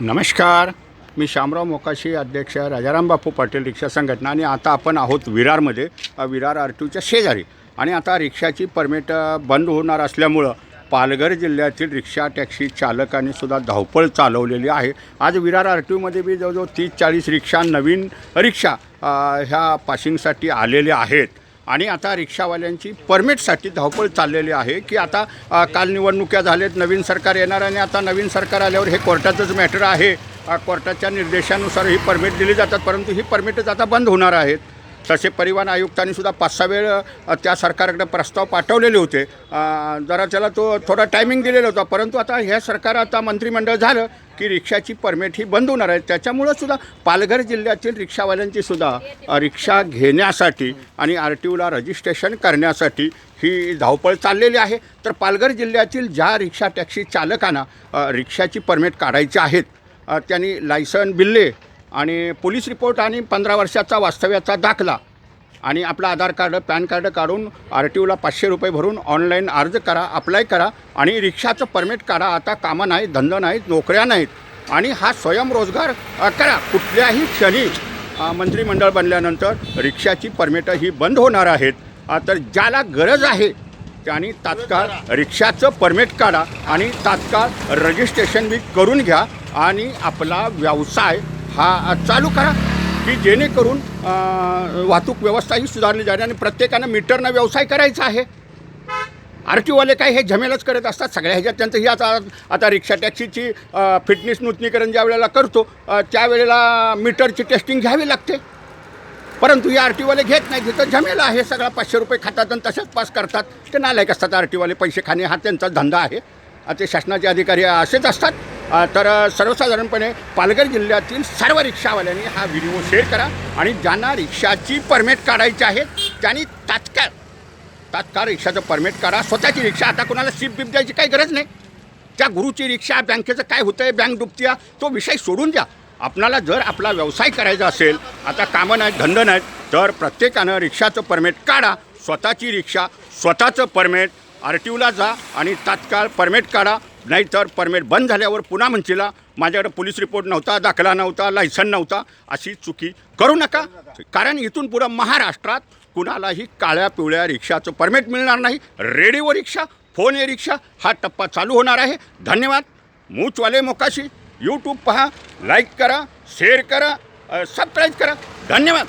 नमस्कार. मी शामराव मोकाशी अध्यक्ष राजाराम बापू पाटील रिक्षा संघटना आणि आता आपण आहोत विरारमध्ये. विरार आर टूच्या शेजारी. आणि आता रिक्षाची परमिट बंद होणार असल्यामुळं पालघर जिल्ह्यातील रिक्षा टॅक्सी चालकांनी सुद्धा धावपळ चालवलेली आहे. आज विरार आर टी ओमध्ये बी जवळजवळ तीस चाळीस रिक्षा नवीन रिक्षा ह्या पासिंगसाठी आलेल्या आहेत. आणि आता रिक्षावाल्यांची परमिटसाठी धावपळ चाललेली आहे की आता काल निवडणुक्या झाल्यात नवीन सरकार येणार आणि आता नवीन सरकार आल्यावर हे कोर्टाचंच मॅटर आहे. कोर्टाच्या निर्देशानुसार ही परमिट दिली जातात परंतु ही परमिटच आता बंद होणार आहेत. तसे परिवहन आयुक्तांनी सुद्धा पाच सहा वेळ त्या सरकारकडे प्रस्ताव पाठवलेले होते. जरा त्याला तो थोडा टायमिंग दिलेला होता. परंतु आता ह्या सरकार आता मंत्रिमंडळ झालं की रिक्षाची परमिट ही बंद होणार आहे. त्याच्यामुळं सुद्धा पालघर जिल्ह्यातील रिक्षावाल्यांची सुद्धा रिक्षा घेण्यासाठी आणि आर टी ओला रजिस्ट्रेशन करण्यासाठी ही धावपळ चाललेली आहे. तर पालघर जिल्ह्यातील ज्या रिक्षा टॅक्सी चालकांना रिक्षाची परमिट काढायची आहेत त्यांनी लायसन बिल्ले आणि पोलीस रिपोर्ट आणि पंधरा वर्षाचा वास्तव्याचा दाखला आणि आपलं आधार कार्ड पॅन कार्ड काढून आर टी ओला पाचशे रुपये भरून ऑनलाईन अर्ज करा अप्लाय करा आणि रिक्षाचं परमिट काढा. आता कामं नाहीत धंदा नाहीत नोकऱ्या नाहीत आणि हा स्वयंरोजगार करा कुठल्याही क्षणी मंत्रिमंडळ बनल्यानंतर रिक्षाची परमिटं ही बंद होणार आहेत. तर ज्याला गरज आहे त्यांनी तात्काळ रिक्षाचं परमिट काढा आणि तात्काळ रजिस्ट्रेशन बी करून घ्या आणि आपला व्यवसाय हा चालू करा की जेणेकरून वाहतूक व्यवस्थाही सुधारली जाईल आणि प्रत्येकानं मीटरनं व्यवसाय करायचा आहे. आर टीवाले काय हे झमेलच करत असतात सगळ्या ह्याच्यात त्यांचं ही आता आता रिक्षा टॅक्सीची फिटनेस नूतनीकरण ज्या वेळेला करतो त्यावेळेला मीटरची टेस्टिंग घ्यावी लागते. परंतु हे आर टीवाले घेत नाही तिथं झमेला आहे सगळा पाचशे रुपये खातात आणि तसेच पास करतात. ते नालायक असतात आर टीवाले पैसे खाणे हा त्यांचा धंदा आहे. आता ते शासनाचे अधिकारी असेच असतात. तर सर्वसाधारणपणे पालघर जिल्ह्यातील सर्व रिक्षावाल्यांनी हा व्हिडिओ शेअर करा आणि ज्यांना रिक्षाची परमिट काढायची आहे त्यांनी तात्काळ तात्काळ रिक्षाचं परमिट काढा. स्वतःची रिक्षा आता कोणाला सीप बीप द्यायची काही गरज नाही. त्या गुरुची रिक्षा बँकेचं काय होतं आहे बँक डुबत्या तो विषय सोडून द्या. आपणाला जर आपला व्यवसाय करायचा असेल आता कामं नाहीत धंदे नाहीत तर प्रत्येकानं रिक्षाचं परमिट काढा. स्वतःची रिक्षा स्वतःचं परमिट आर टी ओला जा आणि तात्काळ परमिट काढा. नाहीतर परमिट बंद झाल्यावर पुन्हा म्हणशीला माझ्याकडे पोलीस रिपोर्ट नव्हता दाखला नव्हता लायसन नव्हता अशी चुकी करू नका. कारण इथून पुढं महाराष्ट्रात कुणालाही काळ्या पिवळ्या रिक्षाचं परमिट मिळणार नाही. रेडिओ रिक्षा फोन ए रिक्षा हा टप्पा चालू होणार आहे. धन्यवाद. मूचवाले मोकाशी. यूट्यूब पहा लाईक करा शेअर करा सबस्क्राईब करा. धन्यवाद.